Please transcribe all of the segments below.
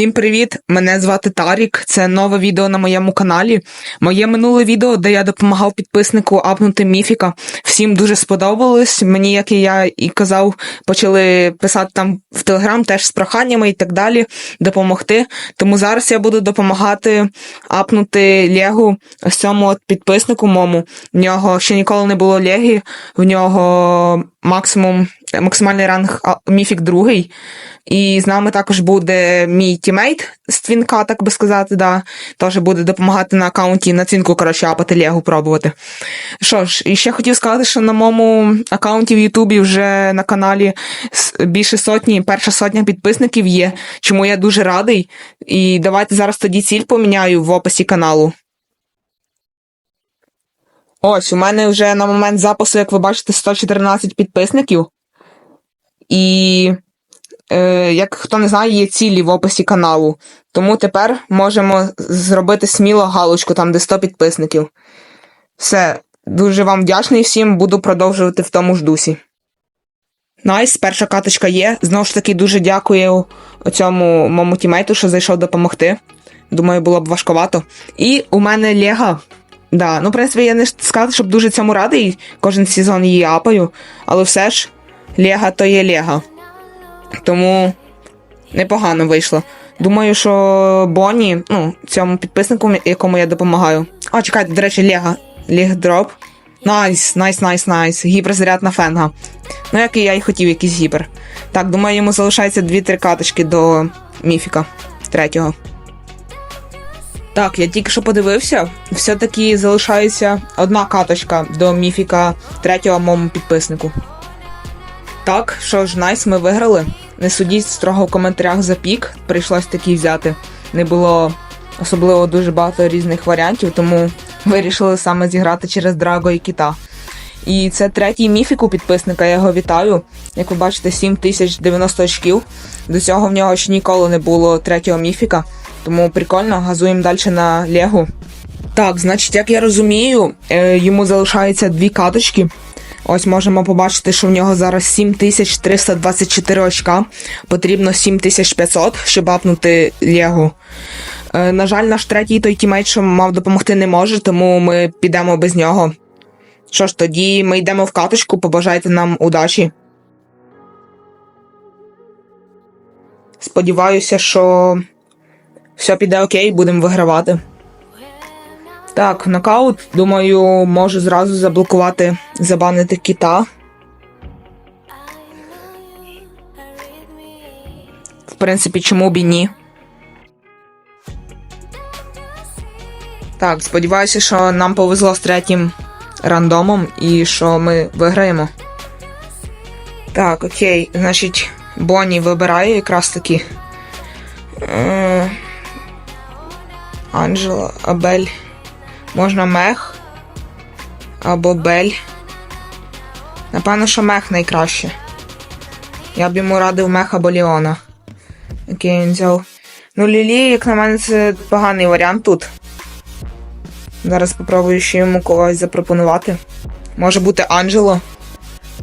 Всім привіт! Мене звати Тарік. Це нове відео на моєму каналі. Моє минуле відео, де я допомагав підписнику апнути міфіка. Всім дуже сподобалось. Мені, як і я і казав, почали писати там в Телеграм теж з проханнями і так далі, допомогти. Тому зараз я буду допомагати апнути Легу ось цьому от підписнику мому. В нього ще ніколи не було Легі, в нього максимум максимальний ранг міфік другий. І з нами також буде мій тімейт з твінка, так би сказати, да. Теж буде допомагати на аккаунті на цінку, коротше, апати Легу пробувати. Що ж, і ще хотів сказати, що на моєму аккаунті в Ютубі вже на каналі більше сотні, перша сотня підписників є, чому я дуже радий. І давайте зараз тоді ціль поміняю в описі каналу. Ось, у мене вже на момент запису, як ви бачите, 114 підписників. І, е, як хто не знає, є цілі в описі каналу. Тому тепер можемо зробити сміло галочку, там, де 100 підписників. Все, дуже вам вдячний всім, буду продовжувати в тому ж дусі. Найс, перша каточка є. Знову ж таки, дуже дякую цьому моєму тімейту, що зайшов допомогти. Думаю, було б важковато. І у мене Лега. Да, ну, в принципі, я не сказав, щоб дуже цьому радий. Кожен сезон її апаю, але все ж, Лега то є Лега. Тому непогано вийшло. Думаю, що Бонні, ну, цьому підписнику, якому я допомагаю. А, чекайте, до речі, Лега. Ліг дроп. Найс, найс, найс, найс. Гіперзаряд на фенга. Ну, як і я й хотів, якийсь гіпер. Так, думаю, йому залишається 2-3 каточки до міфіка третього. Так, я тільки що подивився. Все-таки залишається одна каточка до міфіка третього моєму підписнику. Так, що ж, найс, ми виграли. Не судіть строго в коментарях за пік, прийшлось такий взяти. Не було особливо дуже багато різних варіантів, тому вирішили саме зіграти через Драго і Кіта. І це третій міфік у підписника, я його вітаю. Як ви бачите, 7090 очків. До цього в нього ще ніколи не було третього міфіка. Тому прикольно, газуємо далі на Легу. Так, значить, як я розумію, е, йому залишається дві каточки. Ось можемо побачити, що в нього зараз 7324 очка. Потрібно 7500, щоб апнути Легу. Е, на жаль, наш третій той тімейт, що мав допомогти, не може, тому ми підемо без нього. Що ж, тоді ми йдемо в каточку, побажайте нам удачі. Сподіваюся, що все піде окей, будемо вигравати. Так, нокаут, думаю, можу зразу заблокувати, забанити кіта. В принципі, чому б і ні. Так, сподіваюся, що нам повезло з третім рандомом і що ми виграємо. Так, окей, значить, Бонні вибирає якраз таки. Е, Анджела, Абель. Можна мех. Або Бель. Напевно, що мех найкраще. Я б йому радив мех або Ліона. Окей, він взяв. Ну, Лілі, як на мене, це поганий варіант тут. Зараз спробую ще йому когось запропонувати. Може бути Анджело.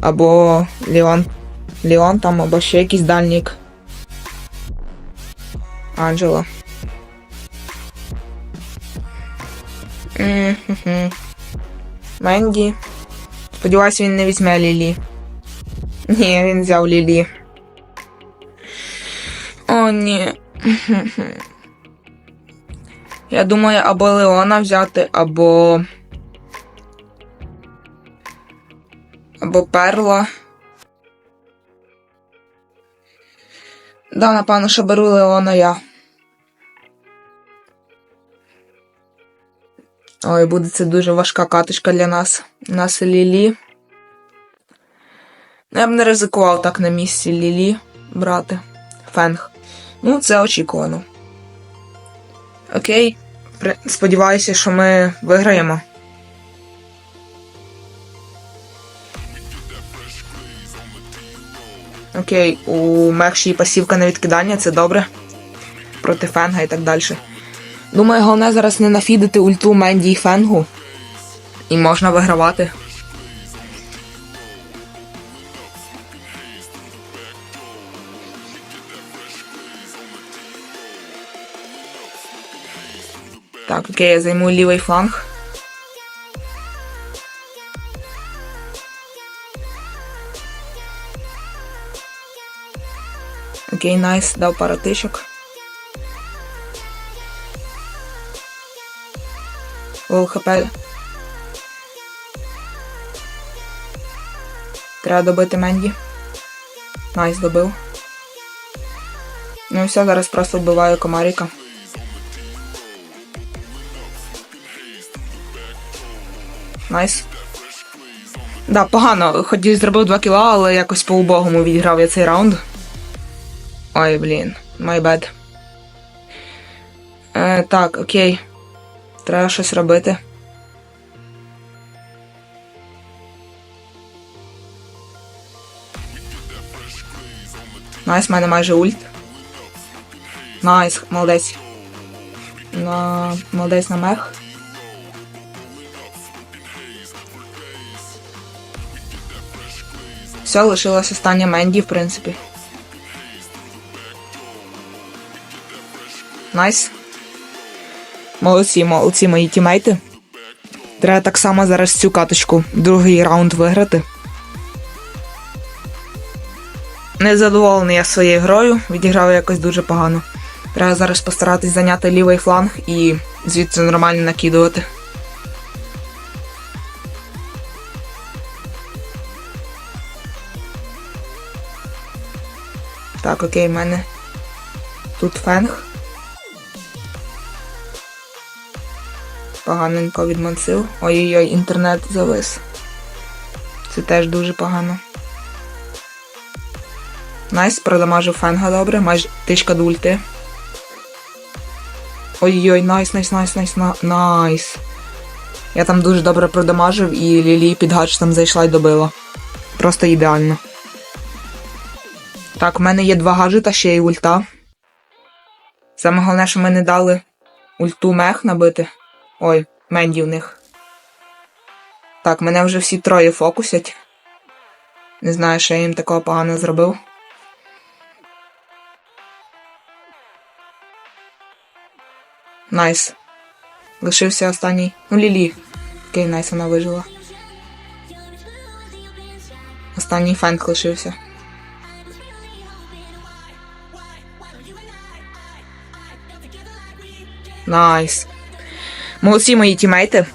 Або Ліон. Ліон там, або ще якийсь дальнік. Анджело. М-хм-хм. Менді. Сподіваюсь, він не візьме Лілі. Ні, він взяв Лілі. О, ні. Я думаю, або Леона взяти, або. Або Перла. Да, напевно, що беру Леона я. Ой, буде це дуже важка каточка для нас. У нас Лілі. Я б не ризикував так на місці Лілі брати. Фенг. Ну, це очікувано. Окей. Сподіваюся, що ми виграємо. Окей, у Мехші пасівка на відкидання, це добре. Проти Фенга і так далі. Думаю, головне зараз не нафідити ульту Менді і Фенгу. І можна вигравати. Так, окей, я займу лівий фланг. Окей, найс, дав пару тичок. Хп. Треба добити Менді. Найс добив. Ну і все, зараз просто вбиваю комаріка. Найс. Да, погано. Хоч зробив 2 кіла, але якось по-убогому відіграв я цей раунд. Ой, блін, my bad. Е, так, окей. Треба щось робити. Найс, в мене майже ульт. Найс, молодець. На... Молодець на мех. Все, лишилась остання Менді, в принципі. Найс. Молодці, молодці мої тімейти. Треба так само зараз цю каточку, другий раунд виграти. Незадоволений я своєю грою, відіграв якось дуже погано. Треба зараз постаратись зайняти лівий фланг і звідси нормально накидувати. Так, окей, в мене тут фенг. Поганенько відмансив. Ой-ой-ой, інтернет завис. Це теж дуже погано. Найс, продамажив фенга добре, майже тичка до ульти. Ой-ой, найс, найс, найс, найс, на- найс. Я там дуже добре продамажив і Лілі під гаджетом зайшла і добила. Просто ідеально. Так, в мене є два гаджета, ще й ульта. Саме головне, що ми не дали ульту мех набити. Ой, Менді в них. Так, мене вже всі троє фокусять. Не знаю, що я їм такого погано зробив. Найс. Лишився останній. Ну, Лілі. Окей, найс, вона вижила. Останній фенк лишився. Найс. Молодці мої тімейти.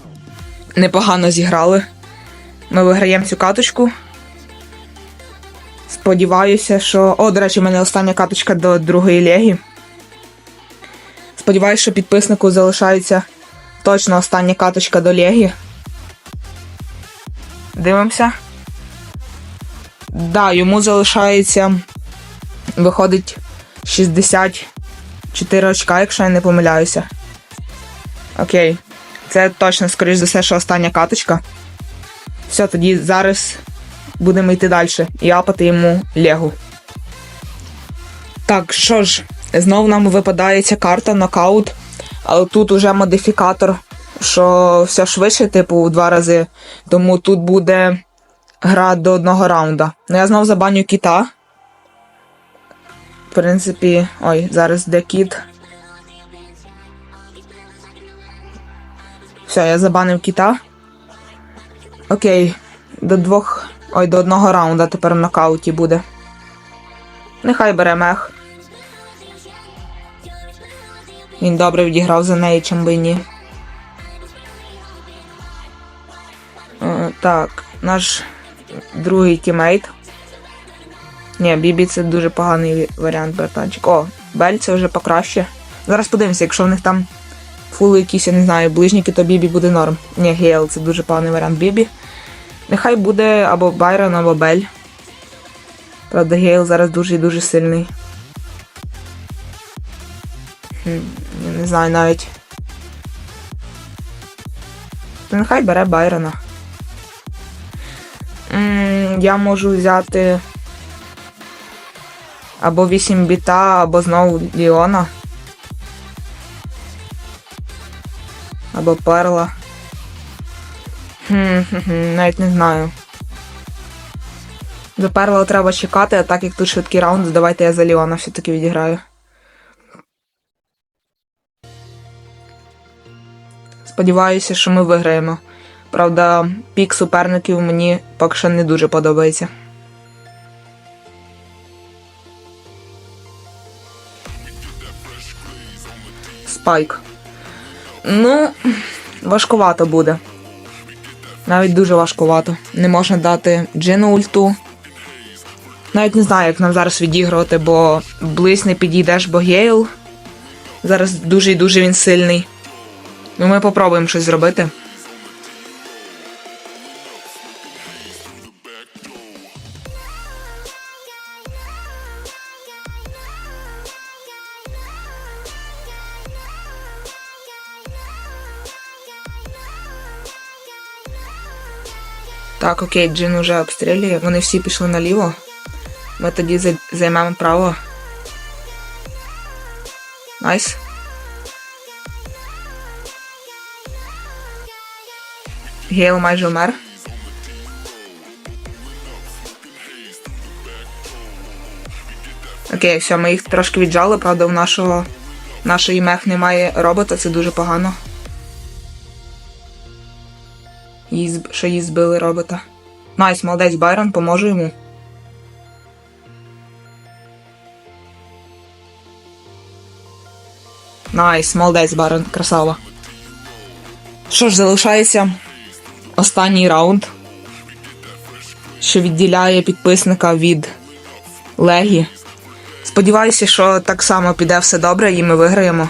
Непогано зіграли. Ми виграємо цю каточку. Сподіваюся, що. О, до речі, в мене остання каточка до другої легі. Сподіваюся, що підписнику залишається точно остання каточка до легі. Дивимося. Да, йому залишається. Виходить 64 очка, якщо я не помиляюся. Окей. Це точно, скоріш за все, що остання каточка. Все, тоді зараз будемо йти далі і апати йому Легу. Так, що ж, знову нам випадає ця карта нокаут, але тут уже модифікатор, що все швидше, типу, в два рази. Тому тут буде гра до одного раунда. Ну я знову забаню кіта. В принципі, ой, зараз де кіт. Все, я забанив кіта. Окей, до двох. Ой, до одного раунда тепер в нокауті буде. Нехай бере мех. Він добре відіграв за неї, чим би ні. Е, так, наш другий тімейт. Ні, Бібі це дуже поганий варіант, братанчик. О, Бель це вже покраще. Зараз подивимося, якщо в них там фули якісь, я не знаю, ближніки, то Бібі буде норм. Ні, Гейл це дуже поганий варіант Бібі. Нехай буде або Байрон, або Бель. Правда, Гейл зараз дуже і дуже сильний. Хм, Я не знаю навіть. Нехай бере Байрона. Я можу взяти або 8 біта, або знову Ліона. Або Перла. Хм, хм, хм, навіть не знаю. До Перла треба чекати, а так як тут швидкий раунд, давайте я за Ліона все-таки відіграю. Сподіваюся, що ми виграємо. Правда, пік суперників мені поки що не дуже подобається. Спайк. Ну, важкувато буде. Навіть дуже важкувато. Не можна дати джину ульту. Навіть не знаю, як нам зараз відігрувати, бо близь не підійдеш, бо Гейл. Зараз дуже і дуже він сильний. Ну, ми попробуємо щось зробити. Так, окей, Джин уже обстрілює. Вони всі пішли наліво. Ми тоді зай- займемо право. Найс. Гейл майже вмер. Окей, все, ми їх трошки віджали, правда, в нашого нашої мех немає робота, це дуже погано. Що її збили робота. Найс, молодець Байрон, поможу йому. Найс, молодець Байрон, красава. Що ж, залишається останній раунд, що відділяє підписника від Легі. Сподіваюся, що так само піде все добре і ми виграємо.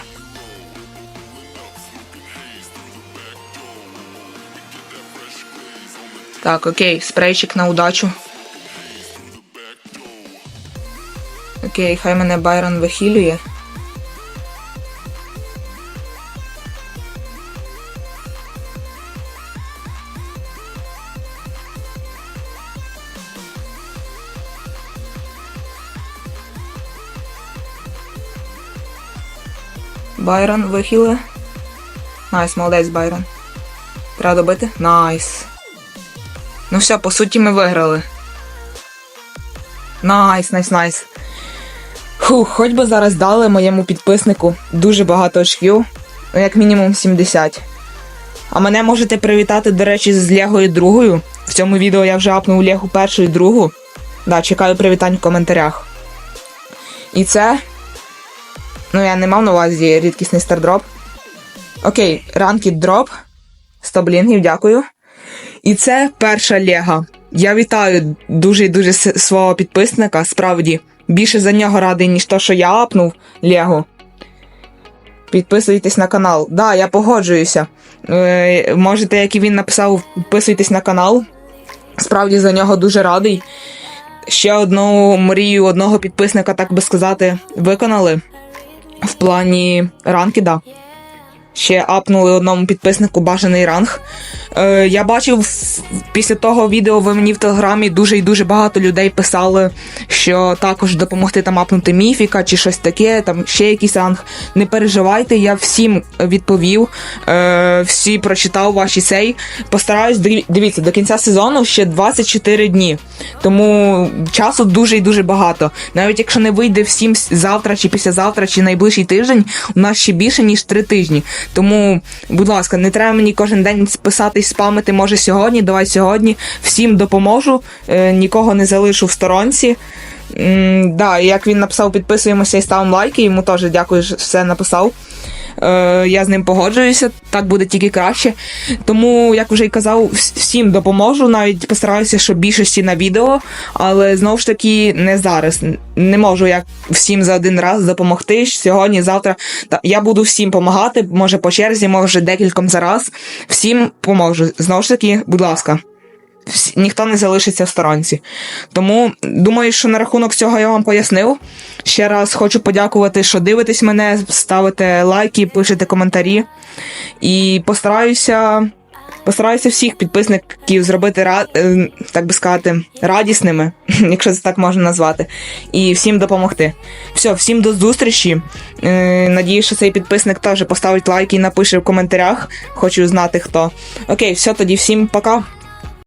Так, окей, спрейчик на удачу. Окей, хай мене Байрон вихилює. Байрон вихилює. Найс, молодець, Байрон. Треба добити? Найс. Ну все, по суті, ми виграли. Найс, найс, найс. Фух, хоч би зараз дали моєму підписнику дуже багато очків, ну як мінімум 70. А мене можете привітати, до речі, з Легою другою. В цьому відео я вже апнув Легу першу і другу. Да, чекаю привітань в коментарях. І це. Ну, я не мав на увазі рідкісний стардроп. Окей, ранкід дроп. 100 блінгів, дякую. І це перша лега. Я вітаю дуже дуже свого підписника. Справді, більше за нього радий, ніж то, що я апнув Лего. Підписуйтесь на канал. Да, я погоджуюся. Е, можете, як і він написав, підписуйтесь на канал. Справді за нього дуже радий. Ще одну мрію одного підписника, так би сказати, виконали в плані ранкіда. Ще апнули одному підписнику бажаний ранг. Е, я бачив після того відео ви мені в телеграмі дуже і дуже багато людей писали, що також допомогти там апнути міфіка чи щось таке, там ще якийсь ранг. Не переживайте, я всім відповів, е, всі прочитав ваші цей. Постараюсь дивіться, до кінця сезону ще 24 дні. Тому часу дуже і дуже багато. Навіть якщо не вийде всім завтра чи післязавтра, чи найближчий тиждень, у нас ще більше ніж 3 тижні. Тому, будь ласка, не треба мені кожен день списатись і спамити, може сьогодні, давай сьогодні. Всім допоможу, е, нікого не залишу в сторонці. Да, як він написав, підписуємося і ставимо лайки. Йому теж дякую, що все написав. Е, я з ним погоджуюся, так буде тільки краще. Тому, як вже й казав, всім допоможу, навіть постараюся, щоб більшості на відео, але знову ж таки не зараз. Не можу як всім за один раз допомогти. Сьогодні, завтра. Я буду всім допомагати, може по черзі, може декільком за раз. Всім поможу. Знову ж таки, будь ласка. Ніхто не залишиться в сторонці. Тому думаю, що на рахунок цього я вам пояснив. Ще раз хочу подякувати, що дивитесь мене, ставите лайки, пишете коментарі. І постараюся, постараюся всіх підписників зробити е, так би сказати, радісними, якщо це так можна назвати, і всім допомогти. Все, всім до зустрічі. Е, Надію, що цей підписник теж поставить лайк і напише в коментарях. Хочу знати хто. Окей, все тоді, всім пока.